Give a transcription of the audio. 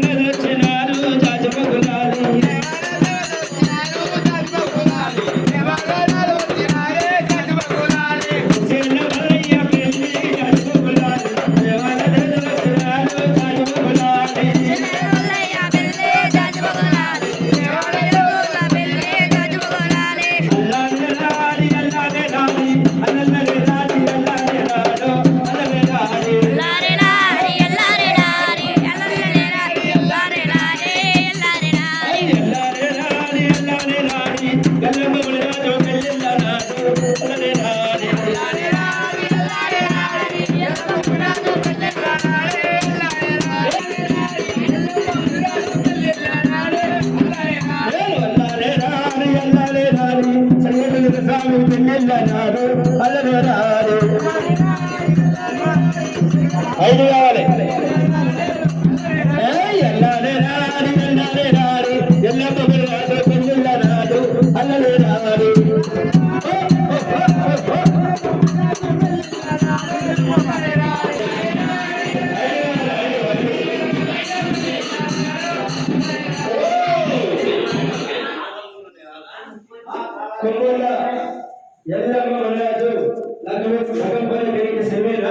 వచ్చినారు జాజపగులాలి చిన్న మీ పిల్లన్నారు అలరారు ఐదు కావాలి. ఎల్లారే రారి ఎల్లారే రారి. ఎల్లమ్మ పిల్లలు పెళ్ళిళ్ళ ಕರ್ಕೊಂಡ ಎಲ್ಲರೂ ಮನೆಯಾದ್ರು ನಗರ ಸಗಂಬರ ಸೇವೆನ